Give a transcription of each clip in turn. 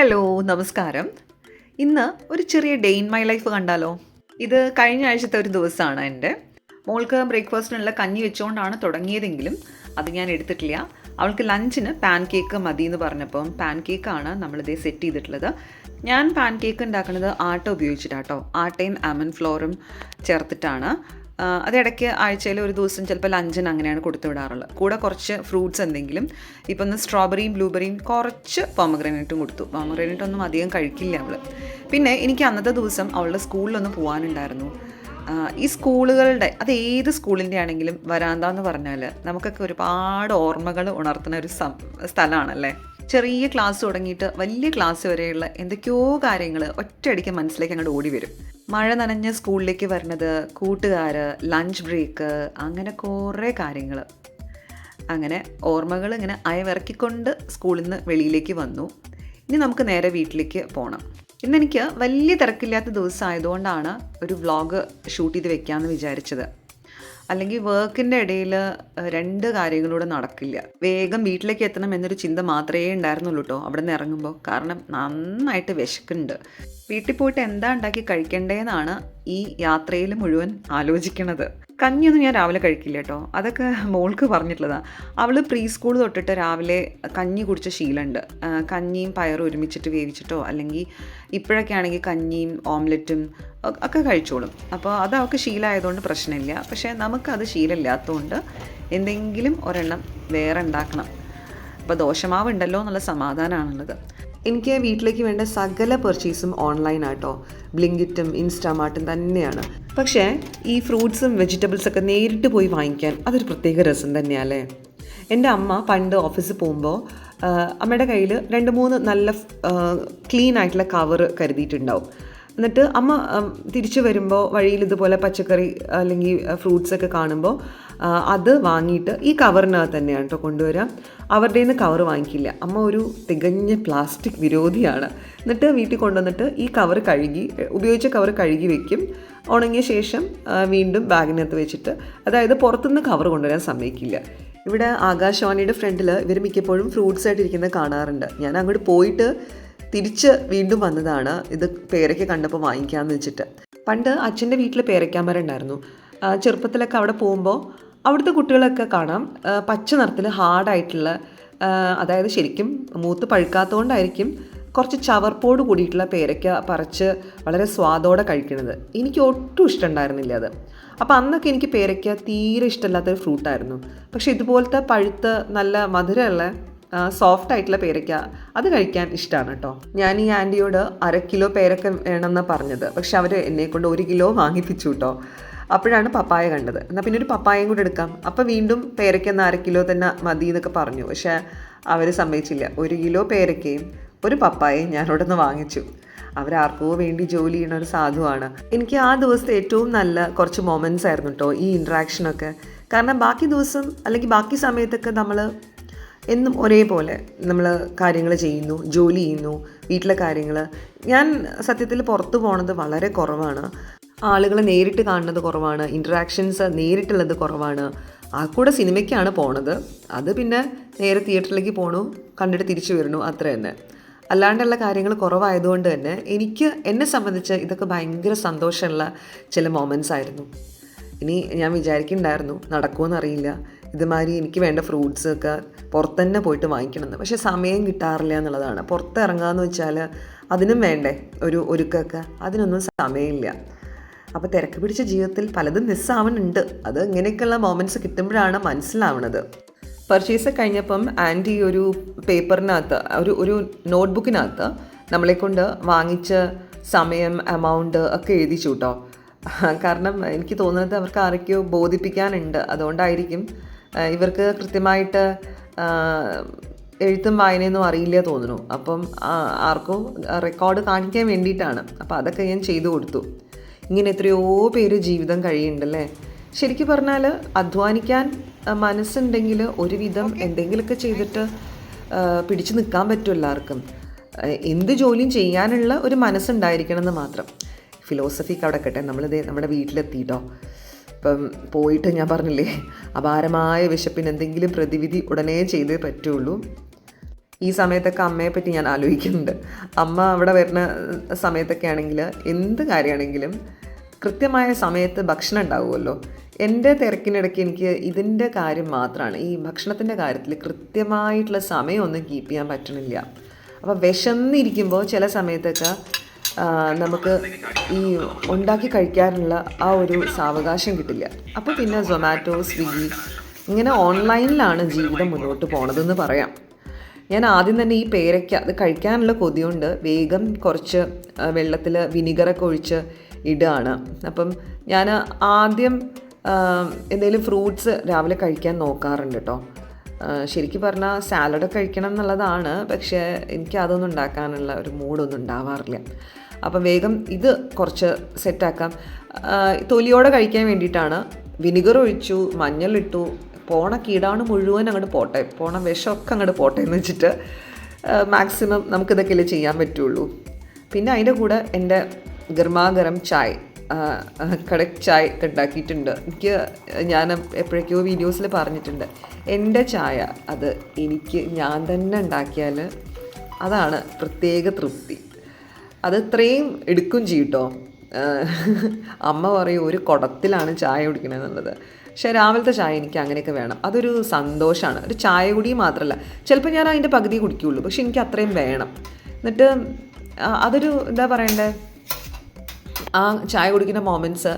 Hello നമസ്കാരം. ഇന്ന് ഒരു ചെറിയ ഡേ ഇൻ മൈ ലൈഫ് കണ്ടാലോ? ഇത് കഴിഞ്ഞ ആഴ്ചത്തെ ഒരു ദിവസമാണ് എന്റെ. മോൾക്ക് ബ്രേക്ക്ഫാസ്റ്റിനുള്ള കഞ്ഞി വെച്ചുകൊണ്ടാണ് തുടങ്ങിയതെങ്കിലും അത് ഞാൻ എടുത്തിട്ടില്ല. അവൾക്ക് ലഞ്ചിന് പാൻ കേക്ക് മതി എന്ന് പറഞ്ഞപ്പം പാൻ കേക്കാണ് നമ്മളിതേ സെറ്റ് ചെയ്തിട്ടുള്ളത്. ഞാൻ പാൻ കേക്ക് ഉണ്ടാക്കുന്നത് ആട്ട ഉപയോഗിച്ചിട്ടാട്ടോ. ആട്ടയും ആമൻ ഫ്ലോറും ചേർത്തിട്ടാണ്. ആ, അതിടയ്ക്ക് ആഴ്ചയിൽ ഒരു ദിവസം ചിലപ്പോൾ ലഞ്ചിന് അങ്ങനെയാണ് കൊടുത്തു വിടാറുള്ളത്. കൂടെ കുറച്ച് ഫ്രൂട്ട്സ് എന്തെങ്കിലും ഇപ്പം ഒന്ന് സ്ട്രോബെറിയും ബ്ലൂബെറിയും കുറച്ച് പോമഗ്രനേറ്റും കൊടുത്തു. പോമഗ്രനേറ്റ് ഒന്നും അധികം കഴിക്കില്ല അവൾ പിന്നെ എനിക്ക് അന്നത്തെ ദിവസം അവളുടെ സ്കൂളിലൊന്ന് പോകാനുണ്ടായിരുന്നു ഈ സ്കൂളുകളുടെ അത് ഏത് സ്കൂളിന്റെ ആണെങ്കിലും വരാന്ത എന്ന് പറഞ്ഞാൽ നമുക്കൊക്കെ ഒരുപാട് ഓർമ്മകൾ ഉണർത്തുന്ന ഒരു സ്ഥലമാണല്ലേ? ചെറിയ ക്ലാസ് തുടങ്ങിയിട്ട് വലിയ ക്ലാസ് വരെയുള്ള എന്തൊക്കെയോ കാര്യങ്ങൾ ഒറ്റയടിക്ക് മനസ്സിലേക്ക് അങ്ങോട്ട് ഓടി വരും. മഴ നനഞ്ഞ് സ്കൂളിലേക്ക് വരുന്നത് കൂട്ടുകാർ ലഞ്ച് ബ്രേക്ക് അങ്ങനെ കുറേ കാര്യങ്ങൾ അങ്ങനെ ഓർമ്മകൾ ഇങ്ങനെ അയവിറക്കിക്കൊണ്ട് സ്കൂളിൽ നിന്ന് വെളിയിലേക്ക് വന്നു. ഇനി നമുക്ക് നേരെ വീട്ടിലേക്ക് പോകണം ഇന്നെനിക്ക് വലിയ തിരക്കില്ലാത്ത ദിവസമായതുകൊണ്ടാണ് ഒരു വ്ളോഗ് ഷൂട്ട് ചെയ്ത് വെക്കാമെന്ന് വിചാരിച്ചത്. അല്ലെങ്കിൽ വർക്കിന്റെ ഇടയിൽ രണ്ട് കാര്യങ്ങളൂടെ നടക്കില്ല. വേഗം വീട്ടിലേക്ക് എത്തണം എന്നൊരു ചിന്ത മാത്രമേ ഉണ്ടായിരുന്നുള്ളൂ കേട്ടോ അവിടെ നിന്ന് ഇറങ്ങുമ്പോൾ കാരണം നന്നായിട്ട് വിശക്കുന്നുണ്ട്. വീട്ടിൽ പോയിട്ട് എന്താ ഉണ്ടാക്കി കഴിക്കേണ്ടതെന്നാണ് ഈ യാത്രയിൽ മുഴുവൻ ആലോചിക്കണത്. കഞ്ഞിയൊന്നും ഞാൻ രാവിലെ കഴിക്കില്ല കേട്ടോ. അതൊക്കെ മോൾക്ക് പറഞ്ഞിട്ടുള്ളതാണ് അവൾ പ്രീ സ്കൂൾ തൊട്ടിട്ട് രാവിലെ കഞ്ഞി കുടിച്ച ശീലമുണ്ട്. കഞ്ഞിയും പയറും ഒരുമിച്ചിട്ട് വേവിച്ചിട്ടോ അല്ലെങ്കിൽ ഇപ്പോഴൊക്കെ ആണെങ്കിൽ കഞ്ഞിയും ഓംലെറ്റും ഒക്കെ കഴിച്ചോളും. അപ്പോൾ അത് അവൾക്ക് ശീലമായതുകൊണ്ട് പ്രശ്നമില്ല. പക്ഷേ നമുക്കത് ശീലമില്ലാത്തതുകൊണ്ട് എന്തെങ്കിലും ഒരെണ്ണം വേറെ ഉണ്ടാക്കണം. അപ്പോൾ ദോശമാവ് ഉണ്ടല്ലോ എന്നുള്ള സമാധാനമാണുള്ളത്. എനിക്ക് വീട്ടിലേക്ക് വേണ്ട സകല പർച്ചേസും ഓൺലൈനാട്ടോ ബ്ലിങ്കിറ്റും ഇൻസ്റ്റാമാർട്ടും തന്നെയാണ്. പക്ഷേ ഈ ഫ്രൂട്ട്സും വെജിറ്റബിൾസൊക്കെ നേരിട്ട് പോയി വാങ്ങിക്കാൻ അതൊരു പ്രത്യേക രസം തന്നെയല്ലേ? എന്റെ അമ്മ പണ്ട് ഓഫീസിൽ പോകുമ്പോൾ അമ്മയുടെ കയ്യിൽ രണ്ട് മൂന്ന് നല്ല ക്ലീൻ ആയിട്ടുള്ള കവർ കരുതിയിട്ടുണ്ടാവും. എന്നിട്ട് അമ്മ തിരിച്ചു വരുമ്പോൾ വഴിയിൽ ഇതുപോലെ പച്ചക്കറി അല്ലെങ്കിൽ ഫ്രൂട്ട്സൊക്കെ കാണുമ്പോൾ അത് വാങ്ങിയിട്ട് ഈ കവറിനകത്ത് തന്നെയാണ് കേട്ടോ കൊണ്ടുവരാം. അവരുടെ നിന്ന് കവർ വാങ്ങിക്കില്ല. അമ്മ ഒരു തികഞ്ഞ പ്ലാസ്റ്റിക് വിരോധിയാണ്. എന്നിട്ട് വീട്ടിൽ കൊണ്ടുവന്നിട്ട് ഈ കവർ കഴുകി ഉപയോഗിച്ച കവർ കഴുകി വെക്കും. ഉണങ്ങിയ ശേഷം വീണ്ടും ബാഗിനകത്ത് വെച്ചിട്ട് അതായത് പുറത്തുനിന്ന് കവർ കൊണ്ടുവരാൻ സമ്മതിക്കില്ല. ഇവിടെ ആകാശവാണിയുടെ ഫ്രണ്ടിൽ ഇവർ മിക്കപ്പോഴും ഫ്രൂട്ട്സ് ആയിട്ട് ഇരിക്കുന്നത് കാണാറുണ്ട്. ഞാൻ അങ്ങോട്ട് പോയിട്ട് തിരിച്ച് വീണ്ടും വന്നതാണ് ഇത് പേരയ്ക്ക് കണ്ടപ്പോൾ വാങ്ങിക്കാമെന്ന് വെച്ചിട്ട്. പണ്ട് അച്ഛന്റെ വീട്ടിൽ പേരയ്ക്കാമരം ഉണ്ടായിരുന്നു. ആ, ചെറുപ്പത്തിലൊക്കെ അവിടെ പോകുമ്പോൾ അവിടുത്തെ കുട്ടികളൊക്കെ കാണാം. പച്ച നിറത്തിൽ ഹാർഡായിട്ടുള്ള അതായത് ശരിക്കും മൂത്ത് പഴുക്കാത്തതുകൊണ്ടായിരിക്കും കുറച്ച് ചവർപ്പോട് കൂടിയിട്ടുള്ള പേരയ്ക്ക പറിച്ച് വളരെ സ്വാദോടെ കഴിക്കുന്നത്. എനിക്ക് ഒട്ടും ഇഷ്ടമുണ്ടായിരുന്നില്ല അത്. അപ്പോൾ അന്നൊക്കെ എനിക്ക് പേരയ്ക്ക തീരെ ഇഷ്ടമില്ലാത്തൊരു ഫ്രൂട്ടായിരുന്നു പക്ഷേ ഇതുപോലത്തെ പഴുത്ത് നല്ല മധുരമുള്ള സോഫ്റ്റ് ആയിട്ടുള്ള പേരയ്ക്ക അത് കഴിക്കാൻ ഇഷ്ടമാണ് കേട്ടോ. ഞാൻ ഈ ആന്റിയോട് അര കിലോ പേരക്ക വേണമെന്നാണ് പറഞ്ഞത്. പക്ഷെ അവർ എന്നെ കൊണ്ട് ഒരു കിലോ വാങ്ങിപ്പിച്ചു കേട്ടോ. അപ്പോഴാണ് പപ്പായ കണ്ടത്. എന്നാൽ പിന്നെ ഒരു പപ്പായയും കൂടെ എടുക്കാം. അപ്പോൾ വീണ്ടും പേരയ്ക്ക ഒന്ന് അര കിലോ തന്നെ മതി എന്നൊക്കെ പറഞ്ഞു. പക്ഷേ അവർ സമ്മതിച്ചില്ല. ഒരു കിലോ പേരയ്ക്കയും ഒരു പപ്പായയും ഞാനവിടെ നിന്ന് വാങ്ങിച്ചു. അവരാർക്കോ വേണ്ടി ജോലി ചെയ്യുന്ന ഒരു സാധുവാണ്. എനിക്ക് ആ ദിവസത്തെ ഏറ്റവും നല്ല കുറച്ച് മൊമെന്റ്സ് ആയിരുന്നു കേട്ടോ ഈ ഇൻട്രാക്ഷനൊക്കെ കാരണം ബാക്കി ദിവസം അല്ലെങ്കിൽ ബാക്കി സമയത്തൊക്കെ നമ്മൾ എന്നും ഒരേപോലെ നമ്മൾ കാര്യങ്ങൾ ചെയ്യുന്നു ജോലി ചെയ്യുന്നു വീട്ടിലെ കാര്യങ്ങൾ ഞാൻ സത്യത്തിൽ പുറത്തു പോണത് വളരെ കുറവാണ്. ആളുകളെ നേരിട്ട് കാണുന്നത് കുറവാണ് ഇൻട്രാക്ഷൻസ് നേരിട്ടുള്ളത് കുറവാണ്. ആ കൂടെ സിനിമയ്ക്കാണ് പോണത്. അത് പിന്നെ നേരെ തിയേറ്ററിലേക്ക് പോണു കണ്ടിട്ട് തിരിച്ചു വരണു അത്ര തന്നെ. അല്ലാണ്ടുള്ള കാര്യങ്ങൾ കുറവായതുകൊണ്ട് തന്നെ എനിക്ക് എന്നെ സംബന്ധിച്ച് ഇതൊക്കെ ഭയങ്കര സന്തോഷമുള്ള ചില മൊമെന്റ്സ് ആയിരുന്നു. ഇനി ഞാൻ വിചാരിക്കുന്നുണ്ടായിരുന്നു നടക്കുമെന്ന് അറിയില്ല. ഇതുമാതിരി എനിക്ക് വേണ്ട ഫ്രൂട്ട്സ് ഒക്കെ പുറത്ത് പോയിട്ട് വാങ്ങിക്കണമെന്ന്. പക്ഷേ സമയം കിട്ടാറില്ല എന്നുള്ളതാണ്. പുറത്ത് എന്ന് വെച്ചാൽ അതിനും വേണ്ടേ ഒരു ഒരുക്കൊക്കെ അതിനൊന്നും സമയമില്ല. അപ്പോൾ തിരക്ക് പിടിച്ച ജീവിതത്തിൽ പലതും മിസ്സാവുന്നുണ്ട് അത് ഇങ്ങനെയൊക്കെയുള്ള മൊമെന്റ്സ് കിട്ടുമ്പോഴാണ് മനസ്സിലാവുന്നത്. പർച്ചേസ് കഴിഞ്ഞപ്പം ആന്റി ഒരു പേപ്പറിനകത്ത് ഒരു ഒരു നോട്ട്ബുക്കിനകത്ത് നമ്മളെ കൊണ്ട് വാങ്ങിച്ച സമയം എമൗണ്ട് ഒക്കെ എഴുതിച്ചു കേട്ടോ കാരണം എനിക്ക് തോന്നുന്നത് അവർക്ക് ആരൊക്കെയോ ബോധിപ്പിക്കാനുണ്ട്. അതുകൊണ്ടായിരിക്കും ഇവർക്ക് കൃത്യമായിട്ട് എഴുത്തും വായനയൊന്നും അറിയില്ല തോന്നുന്നു. അപ്പം ആർക്കോ റെക്കോർഡ് കാണിക്കാൻ വേണ്ടിയിട്ടാണ്. അപ്പോൾ അതൊക്കെ ഞാൻ ചെയ്തു കൊടുത്തു. ഇങ്ങനെ എത്രയോ പേര് ജീവിതം കഴിയുന്നുണ്ടല്ലേ? ശരിക്കും പറഞ്ഞാൽ അധ്വാനിക്കാൻ മനസ്സുണ്ടെങ്കിൽ ഒരുവിധം എന്തെങ്കിലുമൊക്കെ ചെയ്തിട്ട് പിടിച്ചു നിൽക്കാൻ പറ്റും എല്ലാവർക്കും. എന്ത് ജോലിയും ചെയ്യാനുള്ള ഒരു മനസ്സുണ്ടായിരിക്കണം എന്ന് മാത്രം ഫിലോസഫിക്ക് അവിടെ കട്ടെ. നമ്മളിത് നമ്മുടെ വീട്ടിലെത്തിയിട്ടോ ഇപ്പം പോയിട്ട് ഞാൻ പറഞ്ഞില്ലേ അപാരമായ വിശപ്പിന് എന്തെങ്കിലും പ്രതിവിധി ഉടനെ ചെയ്തേ പറ്റുള്ളൂ. ഈ സമയത്തൊക്കെ അമ്മയെ പറ്റി ഞാൻ ആലോചിക്കുന്നുണ്ട്. അമ്മ അവിടെ വരുന്ന സമയത്തൊക്കെ ആണെങ്കിൽ എന്ത് കാര്യമാണെങ്കിലും കൃത്യമായ സമയത്ത് ഭക്ഷണം ഉണ്ടാവുമല്ലോ. എന്റെ തിരക്കിനിടയ്ക്ക് എനിക്ക് ഇതിന്റെ കാര്യം മാത്രമാണ്. ഈ ഭക്ഷണത്തിന്റെ കാര്യത്തിൽ കൃത്യമായിട്ടുള്ള സമയമൊന്നും കീപ്പ് ചെയ്യാൻ പറ്റണില്ല. അപ്പോൾ വിശന്നിരിക്കുമ്പോൾ ചില സമയത്തൊക്കെ നമുക്ക് ഈ ഉണ്ടാക്കി കഴിക്കാനുള്ള ആ ഒരു സാവകാശം കിട്ടില്ല. അപ്പോൾ പിന്നെ സൊമാറ്റോ സ്വിഗ്ഗി ഇങ്ങനെ ഓൺലൈനിലാണ് ജീവിതം മുന്നോട്ട് പോണതെന്ന് പറയാം. ഞാൻ ആദ്യം തന്നെ ഈ പേരയ്ക്ക അത് കഴിക്കാനുള്ള കൊതിയുണ്ട്. വേഗം കുറച്ച് വെള്ളത്തിൽ വിനിഗറൊക്കെ ഒഴിച്ച് ഇടുകയാണ് അപ്പം ഞാൻ ആദ്യം എന്തെങ്കിലും ഫ്രൂട്ട്സ് രാവിലെ കഴിക്കാൻ നോക്കാറുണ്ട് കേട്ടോ ശരിക്കും പറഞ്ഞാൽ സാലഡ് കഴിക്കണം എന്നുള്ളതാണ് പക്ഷേ എനിക്ക് അതൊന്നും ഉണ്ടാക്കാനുള്ള ഒരു മൂഡൊന്നും ഉണ്ടാവാറില്ല. അപ്പം വേഗം ഇത് കുറച്ച് സെറ്റാക്കാം. തൊലിയോടെ കഴിക്കാൻ വേണ്ടിയിട്ടാണ്. വിനിഗർ ഒഴിച്ചു മഞ്ഞളിട്ടു പോണ കീടാണ് മുഴുവൻ അങ്ങോട്ട് പോട്ടെ പോണ വിഷമൊക്കെ അങ്ങോട്ട് പോട്ടെ എന്ന് വെച്ചിട്ട് മാക്സിമം നമുക്കിതൊക്കെയല്ലേ ചെയ്യാൻ പറ്റുള്ളൂ. പിന്നെ അതിന്റെ കൂടെ എന്റെ ഗർമാഗരം ചായ് കടക് ചായ് ഉണ്ടാക്കിയിട്ടുണ്ട്. എനിക്ക് ഞാൻ എപ്പോഴേക്കോ വീഡിയോസിൽ പറഞ്ഞിട്ടുണ്ട് എന്റെ ചായ അത് എനിക്ക് ഞാൻ തന്നെ ഉണ്ടാക്കിയാൽ അതാണ് പ്രത്യേക തൃപ്തി. അത് ഇത്രയും എടുക്കും ചെയ്യട്ടോ അമ്മ പറയും ഒരു കുടത്തിലാണ് ചായ കുടിക്കണമെന്നുള്ളത് പക്ഷേ രാവിലത്തെ ചായ എനിക്ക് അങ്ങനെയൊക്കെ വേണം. അതൊരു സന്തോഷമാണ്. ഒരു ചായ കുടി മാത്രമല്ല ചിലപ്പോൾ ഞാൻ അതിന്റെ പകുതി കുടിക്കുകയുള്ളൂ പക്ഷെ എനിക്ക് അത്രയും വേണം. എന്നിട്ട് അതൊരു എന്താ പറയണ്ടേ? ആ ചായ കുടിക്കുന്ന മൊമെന്റ്സ്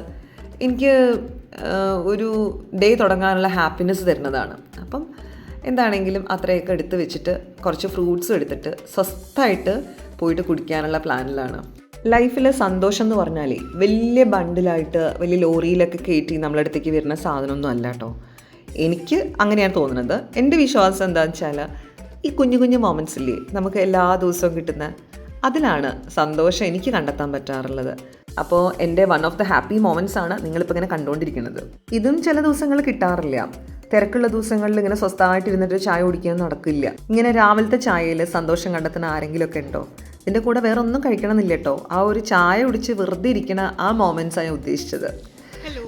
എനിക്ക് ഒരു ഡേ തുടങ്ങാനുള്ള ഹാപ്പിനെസ് തരുന്നതാണ്. അപ്പം എന്താണെങ്കിലും അത്രയൊക്കെ എടുത്ത് വെച്ചിട്ട് കുറച്ച് ഫ്രൂട്ട്സ് എടുത്തിട്ട് സ്വസ്ഥമായിട്ട് പോയിട്ട് കുടിക്കാനുള്ള പ്ലാനിലാണ് ലൈഫിൽ സന്തോഷം എന്ന് പറഞ്ഞാൽ വലിയ ബണ്ടിലായിട്ട് വലിയ ലോറിയിലൊക്കെ കയറ്റി നമ്മളെ അടുത്തേക്ക് വരുന്ന സാധനമൊന്നും അല്ല കേട്ടോ എനിക്ക് അങ്ങനെയാണ് തോന്നുന്നത്. എന്റെ വിശ്വാസം എന്താണെന്ന് വെച്ചാൽ ഈ കുഞ്ഞു കുഞ്ഞു മൊമെന്റ്സ് ഇല്ലേ നമുക്ക് എല്ലാ ദിവസവും കിട്ടുന്ന അതിലാണ് സന്തോഷം എനിക്ക് കണ്ടെത്താൻ പറ്റാറുള്ളത്. അപ്പോൾ എന്റെ one of the happy moments ആണ് നിങ്ങളിപ്പോൾ ഇങ്ങനെ കണ്ടുകൊണ്ടിരിക്കുന്നത് ഇതും ചില ദിവസങ്ങൾ കിട്ടാറില്ല. തിരക്കുള്ള ദിവസങ്ങളിൽ ഇങ്ങനെ സ്വസ്ഥമായിട്ട് ഇരുന്നിട്ട് ചായ കുടിക്കാൻ നടക്കില്ല. ഇങ്ങനെ രാവിലത്തെ ചായയിൽ സന്തോഷം കണ്ടെത്തുന്ന ആരെങ്കിലുമൊക്കെ ഉണ്ടോ? ഇതിന്റെ കൂടെ വേറെ ഒന്നും കഴിക്കണമെന്നില്ല കേട്ടോ. ആ ഒരു ചായ കുടിച്ച് വെറുതെ ഇരിക്കണ ആ മൊമെന്റ്സാണ് ഞാൻ ഉദ്ദേശിച്ചത്.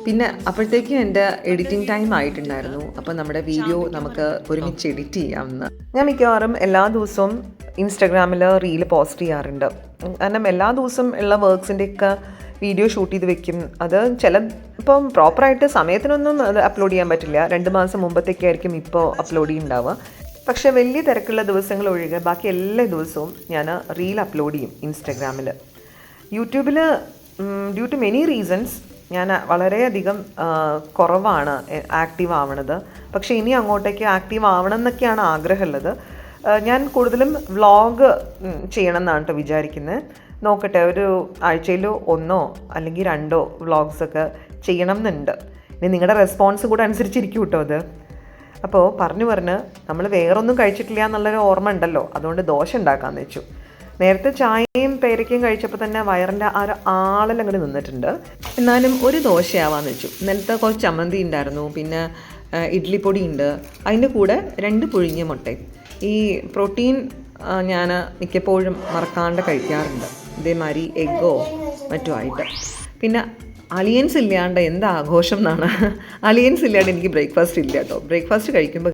പിന്നെ അപ്പോഴത്തേക്കും എന്റെ എഡിറ്റിംഗ് ടൈം ആയിട്ടുണ്ടായിരുന്നു. അപ്പോൾ നമ്മുടെ വീഡിയോ നമുക്ക് ഒരുമിച്ച് എഡിറ്റ് ചെയ്യാമെന്ന്. ഞാൻ മിക്കവാറും എല്ലാ ദിവസവും ഇൻസ്റ്റാഗ്രാമിൽ റീൽ പോസ്റ്റ് ചെയ്യാറുണ്ട്. കാരണം എല്ലാ ദിവസവും ഉള്ള വർക്ക്സിന്റെയൊക്കെ വീഡിയോ ഷൂട്ട് ചെയ്ത് വെക്കും. അത് ചില ഇപ്പം പ്രോപ്പറായിട്ട് സമയത്തിനൊന്നും അത് അപ്ലോഡ് ചെയ്യാൻ പറ്റില്ല. രണ്ട് മാസം മുമ്പത്തേക്കായിരിക്കും ഇപ്പോൾ അപ്ലോഡ് ചെയ്യുന്നുണ്ടാവുക. പക്ഷേ വലിയ തിരക്കുള്ള ദിവസങ്ങൾ ഒഴികെ ബാക്കി എല്ലാ ദിവസവും ഞാൻ റീൽ അപ്ലോഡ് ചെയ്യും ഇൻസ്റ്റഗ്രാമിൽ യൂട്യൂബിൽ ഡ്യൂ ടു മെനി റീസൺസ് ഞാൻ വളരെയധികം കുറവാണ് ആക്റ്റീവ് ആവണത് പക്ഷേ ഇനി അങ്ങോട്ടേക്ക് ആക്റ്റീവ് ആവണം എന്നൊക്കെയാണ് ആഗ്രഹമുള്ളത് ഞാൻ കൂടുതലും വ്ളോഗ് ചെയ്യണം എന്നാണ് കേട്ടോ വിചാരിക്കുന്നത് നോക്കട്ടെ ഒരു ആഴ്ചയിൽ ഒന്നോ അല്ലെങ്കിൽ രണ്ടോ വ്ളോഗ്സൊക്കെ ചെയ്യണം എന്നുണ്ട് ഇനി നിങ്ങളുടെ റെസ്പോൺസ് കൂടെ അനുസരിച്ചിരിക്കും കേട്ടോ അത്. അപ്പോൾ പറഞ്ഞു പറഞ്ഞ് നമ്മൾ വേറൊന്നും കഴിച്ചിട്ടില്ല എന്നുള്ളൊരു ഓർമ്മ ഉണ്ടല്ലോ. അതുകൊണ്ട് ദോശ ഉണ്ടാക്കാമെന്ന് വെച്ചു. നേരത്തെ ചായയും പേരയ്ക്കും കഴിച്ചപ്പോൾ തന്നെ വയറിന്റെ ആ ഒരു ആളെല്ലാം അങ്ങോട്ട് നിന്നിട്ടുണ്ട്. എന്നാലും ഒരു ദോശയാവാന്ന് വെച്ചു. ഇന്നലത്തെ കുറച്ച് ചമ്മന്തി ഉണ്ടായിരുന്നു പിന്നെ ഇഡ്ലിപ്പൊടി ഉണ്ട് അതിന്റെ കൂടെ രണ്ട് പുഴുങ്ങിയ മുട്ടയും. ഈ പ്രോട്ടീൻ ഞാൻ മിക്കപ്പോഴും മറക്കാണ്ട് കഴിക്കാറുണ്ട്. ഇതേമാതിരി എഗ്ഗോ മറ്റോ ആയിട്ട്. പിന്നെ അലിയൻസ് ഇല്ലാണ്ട് എന്ത് ആഘോഷം എന്നാണ്. അലിയൻസ് ഇല്ലാണ്ട് എനിക്ക് ബ്രേക്ക്ഫാസ്റ്റ് ഇല്ല കേട്ടോ. ബ്രേക്ക്ഫാസ്റ്റ് കഴിക്കുമ്പോൾ